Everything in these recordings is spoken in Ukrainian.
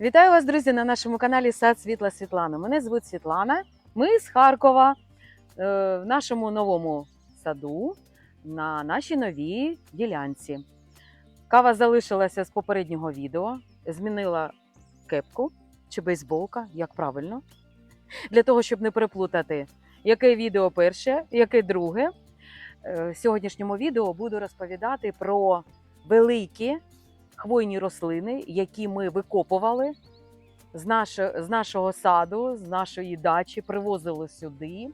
Вітаю вас, друзі, на нашому каналі Сад Світла Світлана. Мене звуть Світлана. Ми з Харкова е, в нашому новому саду на нашій новій ділянці. Кава залишилася з попереднього відео, змінила кепку чи бейсболка, як правильно, для того, щоб не переплутати, яке відео перше, яке друге. Е, В сьогоднішньому відео буду розповідати про великі хвойні рослини, які ми викопували з, наш, з нашого саду, з нашої дачі, привозили сюди.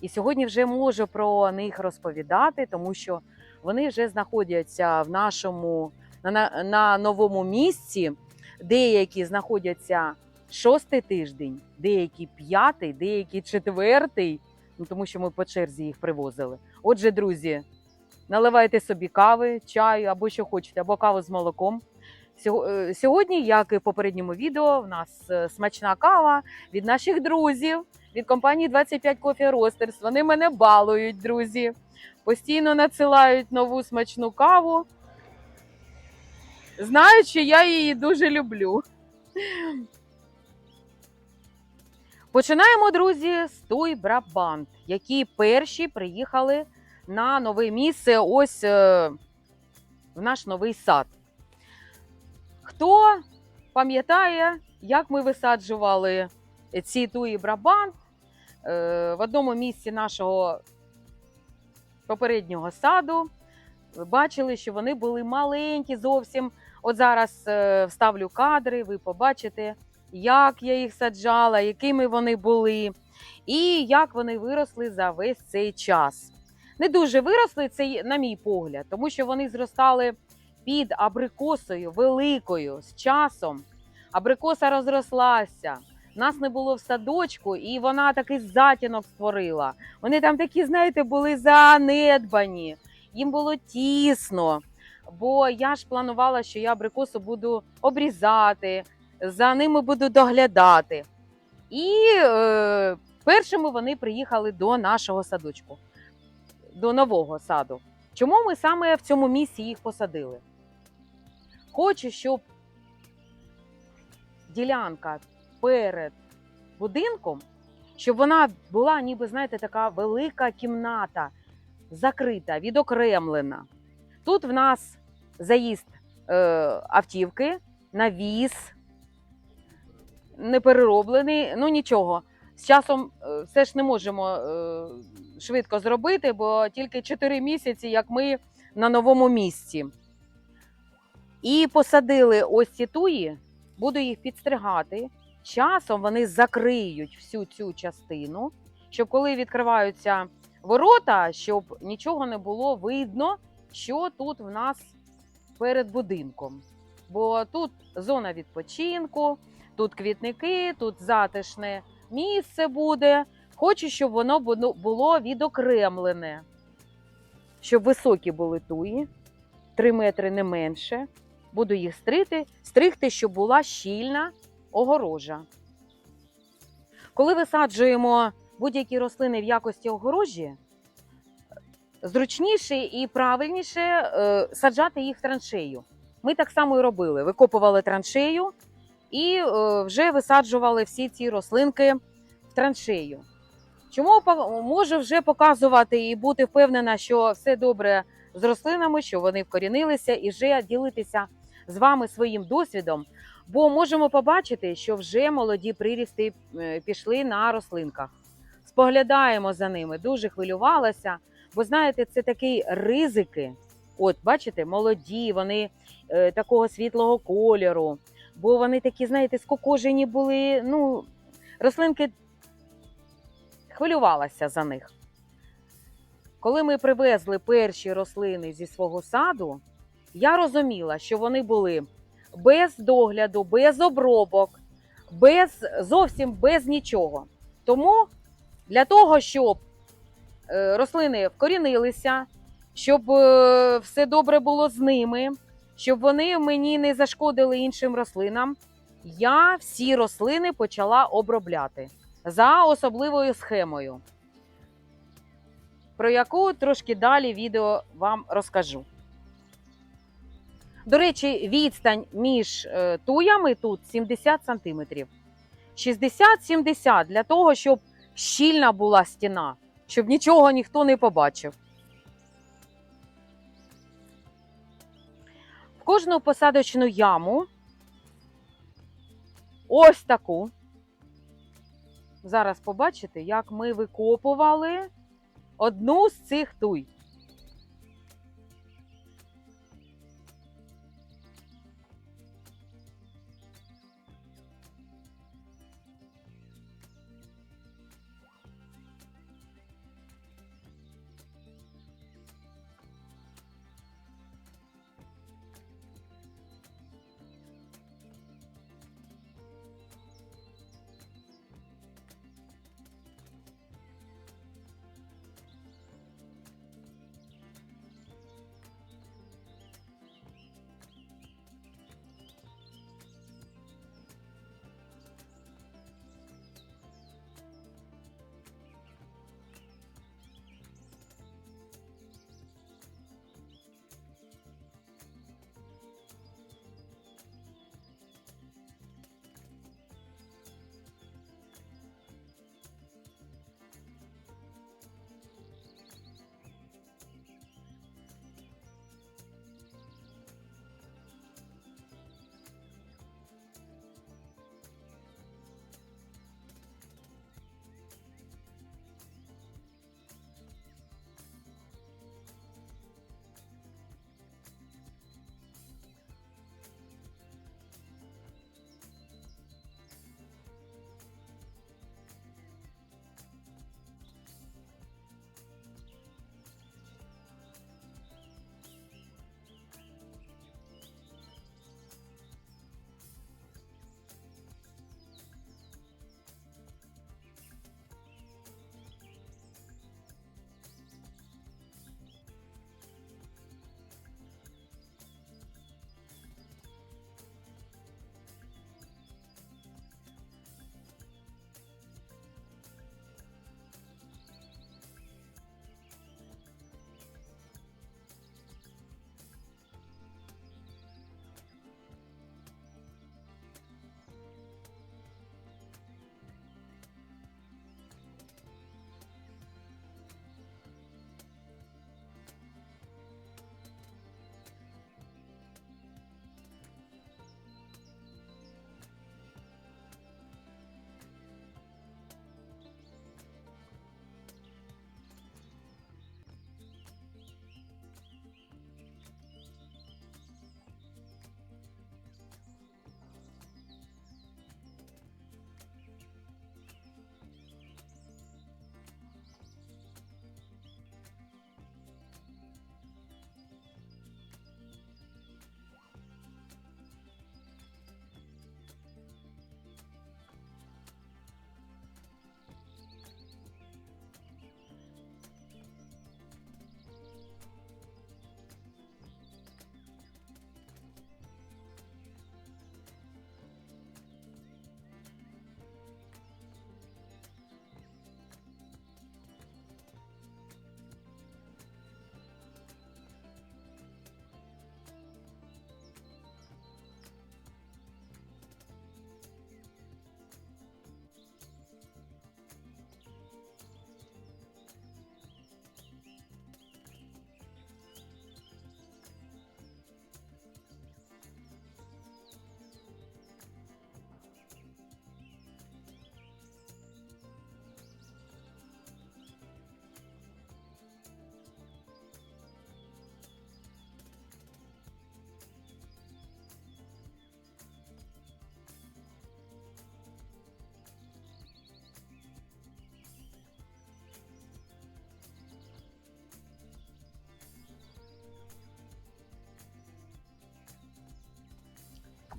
І сьогодні вже можу про них розповідати, тому що вони вже знаходяться в нашому на, на, на новому місці. Деякі знаходяться шостий тиждень, деякі п'ятий, деякі четвертий, ну тому що ми по черзі їх привозили. Отже, друзі, наливайте собі кави, чаю або що хочете, або каву з молоком. Е, Сьогодні, як і в попередньому відео, в нас е, смачна кава від наших друзів, від компанії 25 Coffee Roasters. Вони мене балують, друзі. Постійно надсилають нову смачну каву. Знають, що я її дуже люблю. Починаємо, друзі, з той Брабант, які перші приїхали на нове місце. Ось е, в наш новий сад. Хто пам'ятає, як ми висаджували ці туї Брабант е, в одному місці нашого попереднього саду? Ви бачили, що вони були маленькі зовсім. От зараз е, вставлю кадри, ви побачите, як я їх саджала, якими вони були, і як вони виросли за весь цей час. Не дуже виросли, це на мій погляд, тому що вони зростали під абрикосою великою з часом. Абрикоса розрослася. Нас не було в садочку, і вона такий затінок створила. Вони там такі, знаєте, були занедбані, їм було тісно. Бо я ж планувала, що я абрикосу буду обрізати, за ними буду доглядати. І е, першими вони приїхали до нашого садочку, до нового саду. Чому ми саме в цьому місці їх посадили? Хочу, щоб ділянка перед будинком, щоб вона була, ніби, знаєте, така велика кімната, закрита, відокремлена. Тут в нас заїзд е, автівки, навіс, не перероблений, ну нічого. З часом е, все ж не можемо е, швидко зробити, бо тільки 4 місяці, як ми на новому місці. І посадили ось ці туї, буду їх підстригати. Часом вони закриють всю цю частину, щоб коли відкриваються ворота, щоб нічого не було видно, що тут в нас перед будинком. Бо тут зона відпочинку, тут квітники, тут затишне місце буде. Хочу, щоб воно було- відокремлене, щоб високі були туї, 3 метри не менше. Буду їх стригти, стригти, щоб була щільна огорожа. Коли висаджуємо будь-які рослини в якості огорожі, зручніше і правильніше е, саджати їх в траншею. Ми так само і робили: викопували траншею і е, вже висаджували всі ці рослинки в траншею. Чому можу вже показувати і бути впевнена, що все добре з рослинами, що вони вкорінилися, і вже ділитися з вами своїм досвідом, бо можемо побачити, що вже молоді прирісти е, пішли на рослинках. Споглядаємо за ними, дуже хвилювалася, бо знаєте, це такі ризики. От, бачите, молоді, вони е, такого світлого кольору, бо вони такі, знаєте, скокожені були. Ну, рослинки хвилювалася за них. Коли ми привезли перші рослини зі свого саду, я розуміла, що вони були без догляду, без обробок, без, зовсім без нічого. Тому для того, щоб е, рослини вкорінилися, щоб е, все добре було з ними, щоб вони мені не зашкодили іншим рослинам, я всі рослини почала обробляти за особливою схемою, про яку трошки далі відео вам розкажу. До речі, відстань між е, туями тут 70 сантиметрів. 60-70 для того, щоб щільна була стіна, щоб нічого ніхто не побачив. В кожну посадочну яму ось таку. Зараз побачите, як ми викопували одну з цих туй.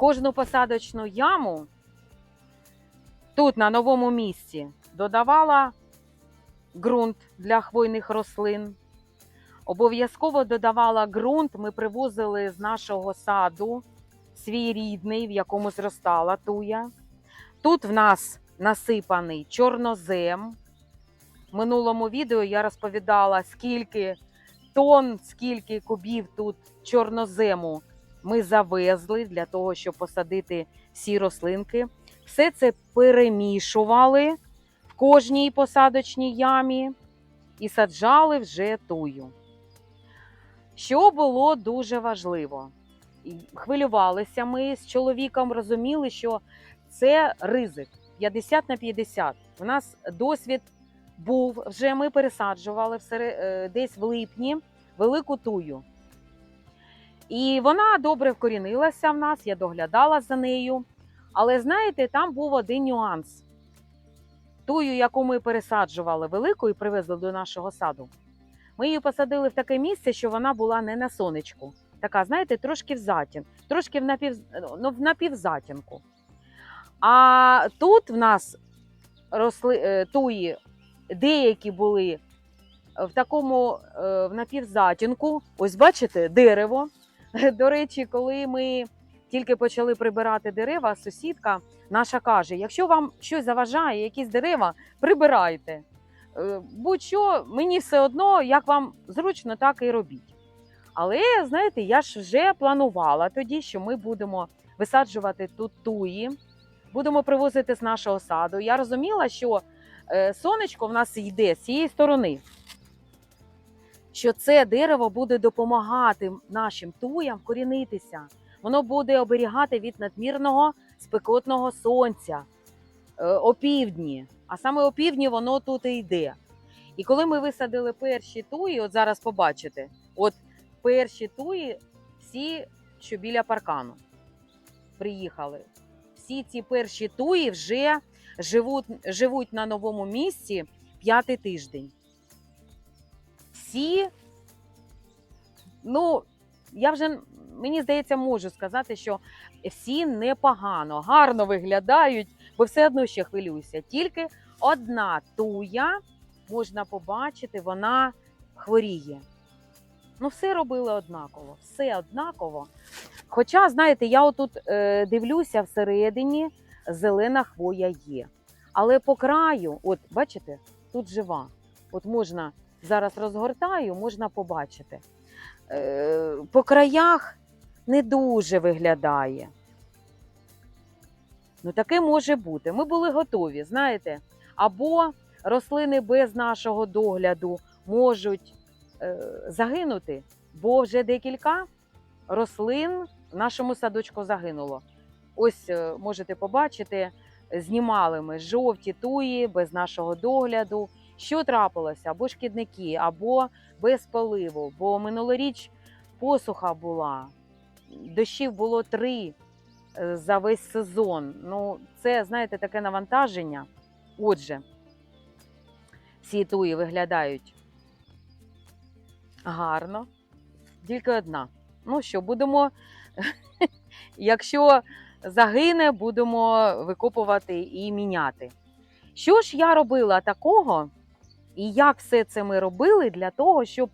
Кожну посадочну яму тут, на новому місці, додавала ґрунт для хвойних рослин. Обов'язково додавала ґрунт. Ми привозили з нашого саду свій рідний, в якому зростала туя. Тут в нас насипаний чорнозем. В минулому відео я розповідала, скільки тонн, скільки кубів тут чорнозему ми завезли для того, щоб посадити всі рослинки. Все це перемішували в кожній посадочній ямі і саджали вже тую. Що було дуже важливо? Хвилювалися ми з чоловіком, розуміли, що це ризик 50 на 50. У нас досвід був вже ми пересаджували е, десь в липні велику тую. І вона добре вкорінилася в нас, я доглядала за нею. Але знаєте, там був один нюанс. Тую, яку ми пересаджували велику і привезли до нашого саду, ми її посадили в таке місце, що вона була не на сонечку. Така, знаєте, трошки в затін, трошки в, напів, ну, в напівзатінку. А тут в нас росли е, туї, деякі були в такому е, в напівзатінку. Ось бачите, дерево. До речі, коли ми тільки почали прибирати дерева, сусідка наша каже: якщо вам щось заважає, якісь дерева, прибирайте. Е, Будь-що, мені все одно, як вам зручно, так і робіть. Але знаєте, я ж вже планувала тоді, що ми будемо висаджувати тут туї, будемо привозити з нашого саду. Я розуміла, що е, сонечко в нас йде з цієї сторони. Що це дерево буде допомагати нашим туям корінитися. Воно буде оберігати від надмірного спекотного сонця е, опівдні. А саме опівдні воно тут і йде. І коли ми висадили перші туї, от зараз побачите, от перші туї, всі, що біля паркану, приїхали. Всі ці перші туї вже живуть, живуть на новому місці п'ятий тиждень. Всі, ну, я вже, мені здається, можу сказати, що всі непогано, гарно виглядають, бо все одно ще хвилююся. Тільки одна туя можна побачити, вона хворіє. Ну, все робили однаково, все однаково. Хоча, знаєте, я отут е, дивлюся всередині, зелена хвоя є. Але по краю, от бачите, тут жива. От можна зараз розгортаю, можна побачити. Е, по краях не дуже виглядає. Ну, таке може бути. Ми були готові, знаєте, або рослини без нашого догляду можуть е, загинути, бо вже декілька рослин в нашому садочку загинуло. Ось е, можете побачити, знімали ми жовті туї без нашого догляду. Що трапилося? Або шкідники, або без поливу, бо минулоріч посуха була, дощів було три е, за весь сезон. Ну, це, знаєте, таке навантаження. Отже, всі туї виглядають гарно, тільки одна. Ну що, будемо, якщо загине, будемо викопувати і міняти. Що ж я робила такого, і як все це ми робили для того, щоб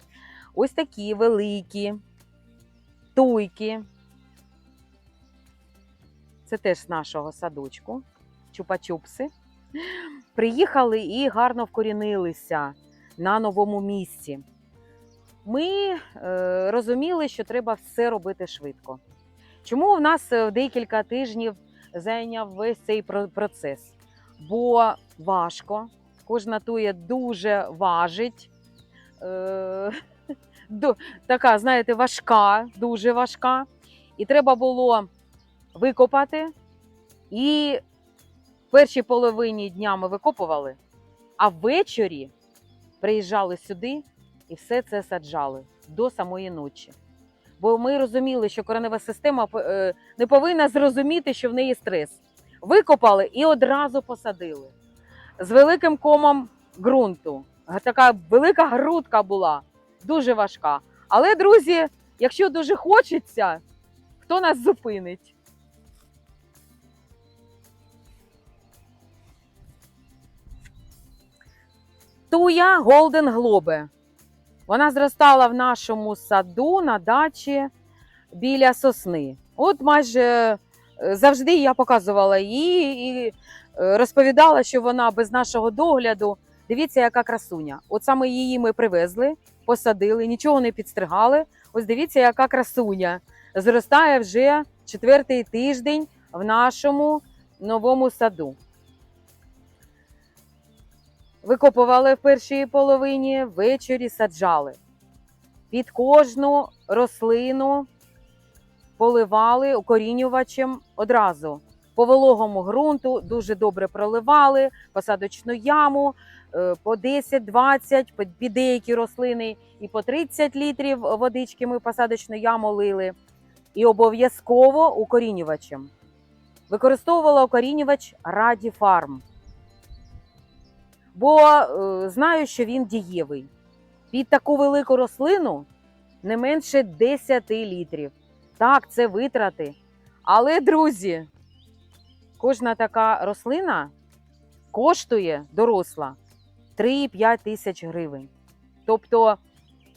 ось такі великі туйки, це теж з нашого садочку, чупа-чупси, приїхали і гарно вкорінилися на новому місці. Ми е, розуміли, що треба все робити швидко. Чому в нас е, декілька тижнів зайняв весь цей процес? Бо важко, кожна туя дуже важить. Е, така, знаєте, важка, дуже важка. І треба було викопати. І в першій половині дня ми викопували, а ввечері приїжджали сюди і все це саджали до самої ночі. Бо ми розуміли, що коренева система е, не повинна зрозуміти, що в неї стрес. Викопали і одразу посадили з великим комом ґрунту. Така велика грудка була, дуже важка. Але, друзі, якщо дуже хочеться, хто нас зупинить? Туя Голден Глобе. Вона зростала в нашому саду на дачі біля сосни. От майже завжди я показувала її і е, розповідала, що вона без нашого догляду. Дивіться, яка красуня. От саме її ми привезли, посадили, нічого не підстригали. Ось дивіться, яка красуня. зростає вже четвертий тиждень в нашому новому саду. Викопували в першій половині, ввечері саджали. Під кожну рослину поливали укорінювачем одразу. По вологому ґрунту дуже добре проливали посадочну яму е, по 10-20, під деякі рослини і по 30 літрів водички ми посадочну яму лили. І обов'язково укорінювачем. Використовувала укорінювач Раді Фарм. Бо е, знаю, що він дієвий. Під таку велику рослину не менше 10 літрів. Так, це витрати. Але, друзі, кожна така рослина коштує доросла 3-5 тисяч гривень. Тобто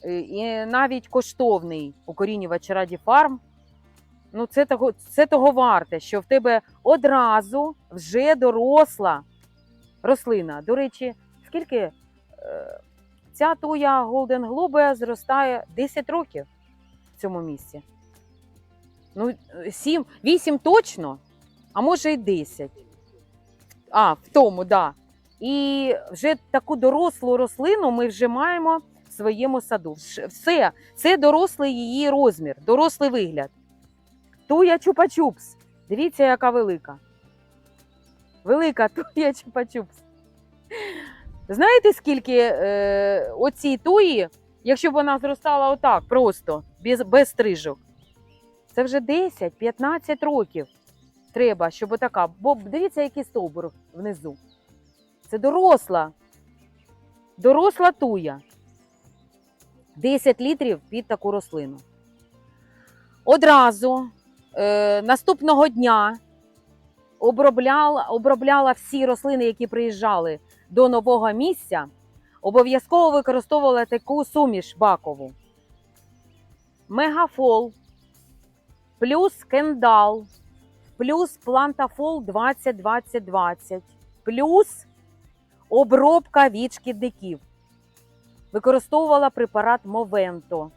е, і навіть коштовний укорінювач Раді Фарм, ну це того, це того варте, що в тебе одразу вже доросла рослина. До речі, скільки е, ця туя Golden Globe зростає 10 років в цьому місці. Ну, 7, 8 точно, а може й 10. А, в тому, так. Да. І вже таку дорослу рослину ми вже маємо в своєму саду. Все, це дорослий її розмір, дорослий вигляд. Туя чупа-чупс. Дивіться, яка велика. Велика туя чупа-чупс. Знаєте, скільки е, оцій туї, якщо б вона зростала отак, просто, без, без стрижок, це вже 10-15 років треба, щоб отака. Бо дивіться, який стовбур внизу. Це доросла. Доросла туя. 10 літрів під таку рослину. Одразу е, наступного дня обробляла, обробляла всі рослини, які приїжджали до нового місця. Обов'язково використовувала таку суміш бакову. Мегафол, плюс кендал, плюс плантафол 20-20-20, плюс обробка від шкідників. Використовувала препарат Мовенто,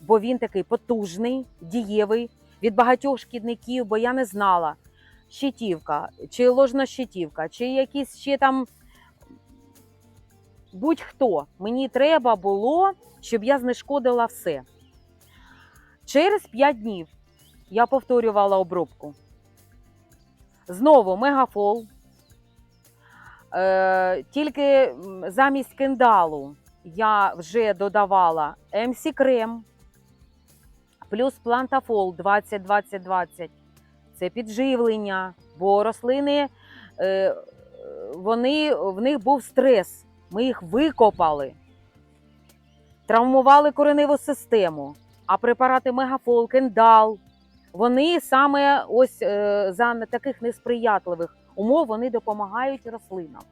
бо він такий потужний, дієвий від багатьох шкідників, бо я не знала, щитівка, чи ложна щитівка, чи якісь ще там будь-хто. Мені треба було, щоб я знешкодила все. Через 5 днів я повторювала обробку. Знову мегафол. Е, тільки замість кендалу я вже додавала МС крем плюс плантафол 20-20-20. Це підживлення, бо рослини е, вони, в них був стрес. Ми їх викопали, травмували кореневу систему, а препарати мегафол, кендал, вони саме ось е, за таких несприятливих умов вони допомагають рослинам.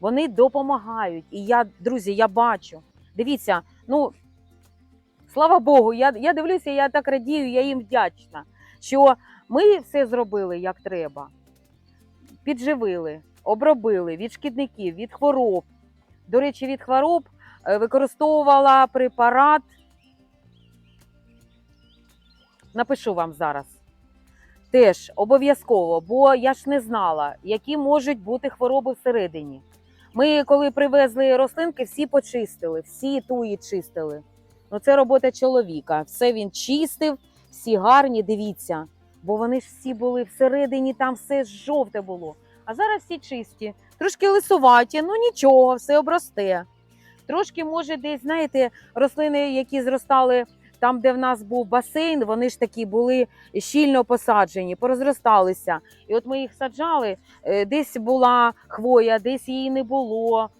Вони допомагають. І я, друзі, я бачу. Дивіться, ну слава Богу, я, я дивлюся, я так радію, я їм вдячна, що ми все зробили як треба. Підживили, обробили від шкідників, від хвороб. До речі, від хвороб е, використовувала препарат. Напишу вам зараз. Теж обов'язково, бо я ж не знала, які можуть бути хвороби всередині. Ми, коли привезли рослинки, всі почистили, всі туї чистили. Ну, це робота чоловіка. Все він чистив, всі гарні, дивіться. Бо вони ж всі були всередині, там все жовте було. А зараз всі чисті, трошки лисуваті, ну нічого, все обросте. Трошки, може, десь, знаєте, рослини, які зростали там, де в нас був басейн, вони ж такі були щільно посаджені, порозросталися. І от ми їх саджали, е, десь була хвоя, десь її не було.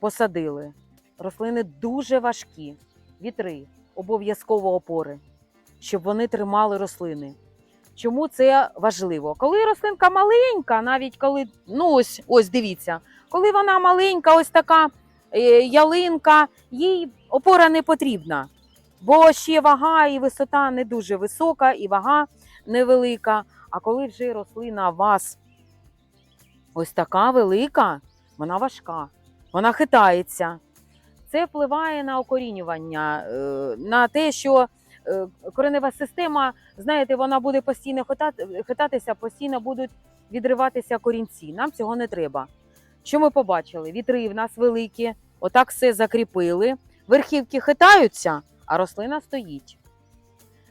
Посадили. Рослини дуже важкі, вітри, обов'язково опори, щоб вони тримали рослини. Чому це важливо? Коли рослинка маленька, навіть коли, ну ось, ось дивіться, коли вона маленька, ось така е, ялинка, їй опора не потрібна. Бо ще вага і висота не дуже висока, і вага невелика. А коли вже рослина у вас ось така велика, вона важка, вона хитається. Це впливає на окорінювання, е, на те, що е, коренева система, знаєте, вона буде постійно хитатися, постійно будуть відриватися корінці. Нам цього не треба. Що ми побачили? Вітри в нас великі, отак все закріпили. Верхівки хитаються, а рослина стоїть.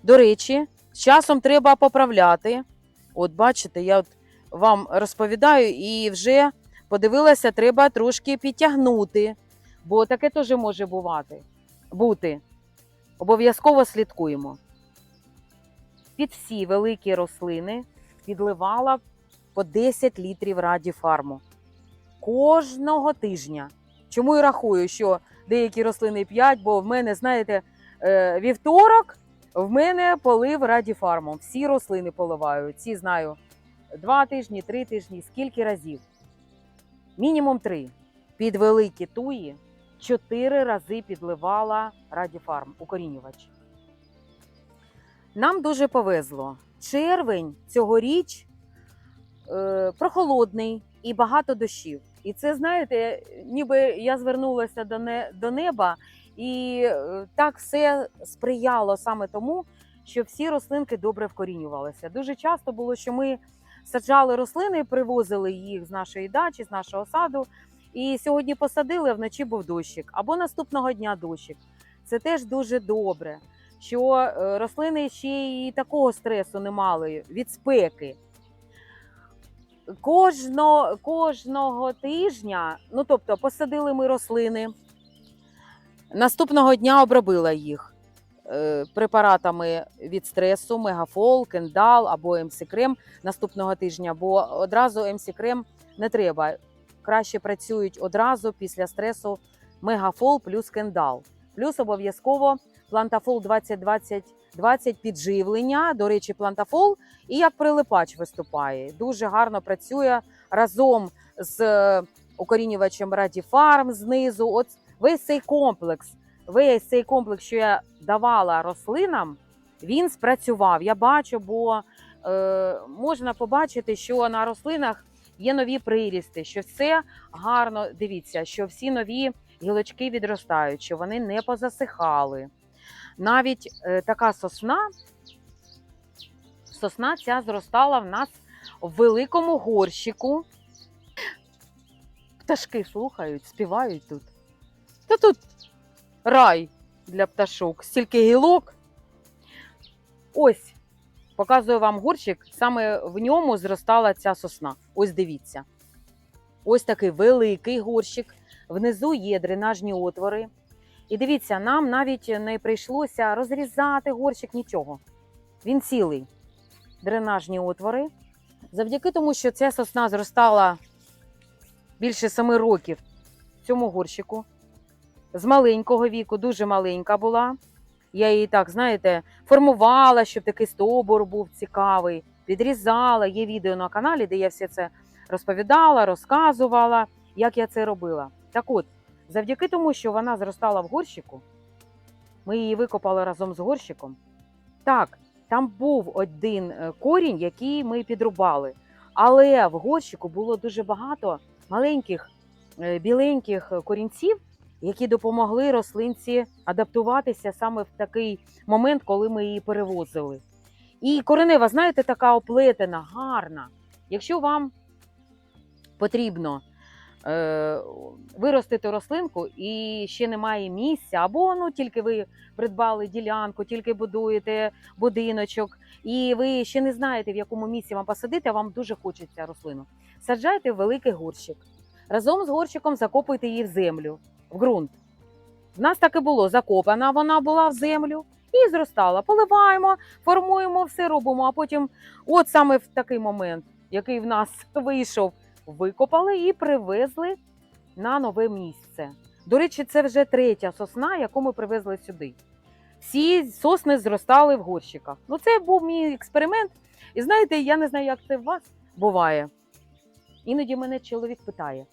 До речі, з часом треба поправляти. От бачите, я от вам розповідаю і вже подивилася, треба трошки підтягнути, бо таке теж може бувати. бути. Обов'язково слідкуємо. Під всі великі рослини підливала по 10 літрів радіфарму кожного тижня. Чому і рахую, що деякі рослини 5, бо в мене, знаєте, е, вівторок в мене полив радіфармом. Всі рослини поливаю. Ці знаю два тижні, три тижні, скільки разів. Мінімум три. Під великі туї чотири рази підливала радіфарм укорінювач. Нам дуже повезло. Червень цьогоріч е, прохолодний і багато дощів. І це, знаєте, ніби я звернулася до, не, до неба, і е, так все сприяло саме тому, що всі рослинки добре вкорінювалися. Дуже часто було, що ми саджали рослини, привозили їх з нашої дачі, з нашого саду. І сьогодні посадили, а вночі був дощик, або наступного дня дощик. Це теж дуже добре, що е, рослини ще і такого стресу не мали від спеки. Кожно, кожного тижня, ну тобто, посадили ми рослини. Наступного дня обробила їх е, препаратами від стресу, мегафол, кендал або МС-крем наступного тижня, бо одразу МС-крем не треба. Краще працюють одразу після стресу мегафол плюс кендал. Плюс обов'язково плантафол 2020 20 підживлення. До речі, плантафол і як прилипач виступає. Дуже гарно працює разом з е, укорінювачем Радіфарм знизу. От весь цей комплекс, весь цей комплекс, що я давала рослинам, він спрацював. Я бачу, бо е, можна побачити, що на рослинах є нові прирісти, що все гарно дивіться, що всі нові гілочки відростають, що вони не позасихали. Навіть е, така сосна, сосна ця зростала в нас в великому горщику. Пташки слухають, співають тут. Та тут рай для пташок, стільки гілок. Ось, показую вам горщик, саме в ньому зростала ця сосна. Ось дивіться. Ось такий великий горщик. Внизу є дренажні отвори. І дивіться, нам навіть не прийшлося розрізати горщик нічого. Він цілий. Дренажні отвори. Завдяки тому, що ця сосна зростала більше семи років в цьому горщику. З маленького віку, дуже маленька була. Я її так, знаєте, формувала, щоб такий стовбур був цікавий, підрізала. Є відео на каналі, де я все це розповідала, розказувала, як я це робила. Так от, завдяки тому, що вона зростала в горщику, ми її викопали разом з горщиком. Так, там був один е, корінь, який ми підрубали. Але в горщику було дуже багато маленьких е, біленьких корінців, які допомогли рослинці адаптуватися саме в такий момент, коли ми її перевозили. І коренева, знаєте, така оплетена, гарна. Якщо вам потрібно виростити рослинку і ще немає місця, або ну тільки ви придбали ділянку, тільки будуєте будиночок, і ви ще не знаєте, в якому місці вам посадити, а вам дуже хочеться рослину. Саджайте в великий горщик. Разом з горщиком закопуйте її в землю, в ґрунт. В нас так і було закопана, вона була в землю і зростала. Поливаємо, формуємо, все робимо. А потім, от саме в такий момент, який в нас вийшов, викопали і привезли на нове місце. До речі, це вже третя сосна, яку ми привезли сюди. Всі сосни зростали в горщиках. Ну, це був мій експеримент. І знаєте, я не знаю, як це в вас буває. Іноді мене чоловік питає: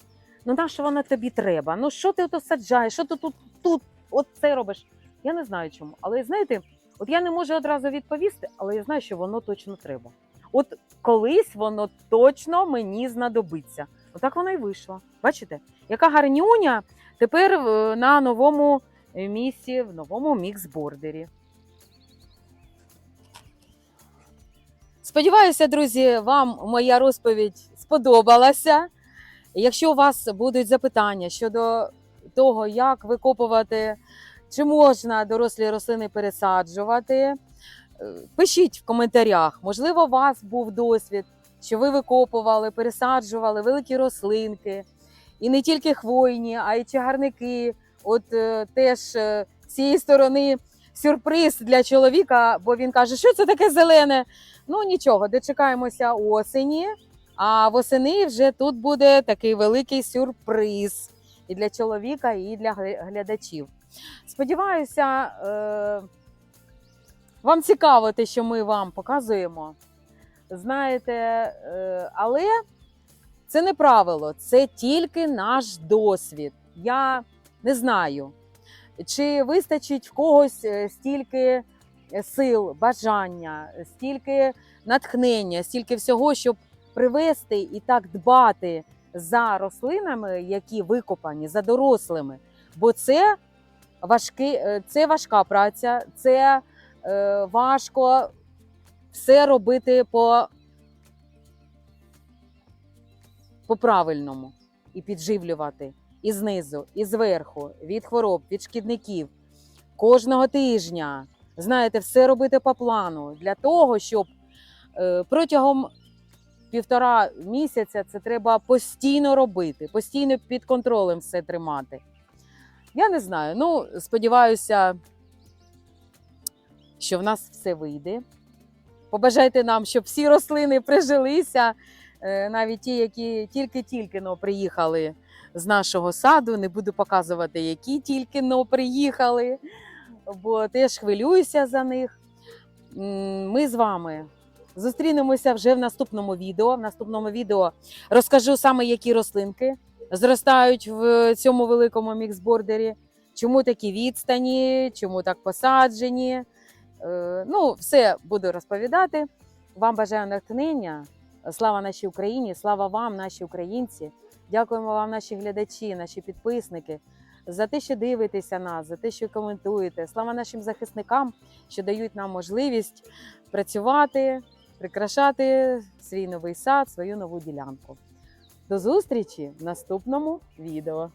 ну на що вона тобі треба? Ну що ти ото саджаєш? Що ти тут, тут от це робиш? Я не знаю чому. Але знаєте, от я не можу одразу відповісти, але я знаю, що воно точно треба. От колись воно точно мені знадобиться. Отак вона і вийшла. Бачите, яка гарнюня тепер е, на новому е, місці, в новому міксбордері. Сподіваюся, друзі, вам моя розповідь сподобалася. Якщо у вас будуть запитання щодо того, як викопувати, чи можна дорослі рослини пересаджувати, пишіть в коментарях. Можливо, у вас був досвід, що ви викопували, пересаджували великі рослинки, і не тільки хвойні, а й чагарники. От е, теж е, з цієї сторони сюрприз для чоловіка, бо він каже, що це таке зелене. Ну нічого, дочекаємося осені. А восени вже тут буде такий великий сюрприз і для чоловіка, і для глядачів. Сподіваюся, е, вам цікаво те, що ми вам показуємо. Знаєте, е, але це не правило, це тільки наш досвід. Я не знаю, чи вистачить в когось е, стільки сил, бажання, стільки натхнення, стільки всього, щоб привести і так дбати за рослинами, які викопані, за дорослими. Бо це, важкі, е, це важка праця, це важко все робити по, по правильному і підживлювати і знизу, і зверху, від хвороб, від шкідників кожного тижня. Знаєте, все робити по плану для того, щоб е, протягом півтора місяця це треба постійно робити, постійно під контролем все тримати. Я не знаю. Ну, сподіваюся, що в нас все вийде. Побажайте нам, щоб всі рослини прижилися, е, навіть ті, які тільки-тільки но приїхали з нашого саду. Не буду показувати, які тільки но приїхали, бо теж хвилююся за них. Ми з вами зустрінемося вже в наступному відео. В наступному відео розкажу саме, які рослинки зростають в цьому великому міксбордері, чому такі відстані, чому так посаджені. Е, Ну, все буду розповідати. Вам бажаю натхнення. Слава нашій Україні, слава вам, наші українці. Дякуємо вам, наші глядачі, наші підписники, за те, що дивитеся нас, за те, що коментуєте. Слава нашим захисникам, що дають нам можливість працювати, прикрашати свій новий сад, свою нову ділянку. До зустрічі в наступному відео.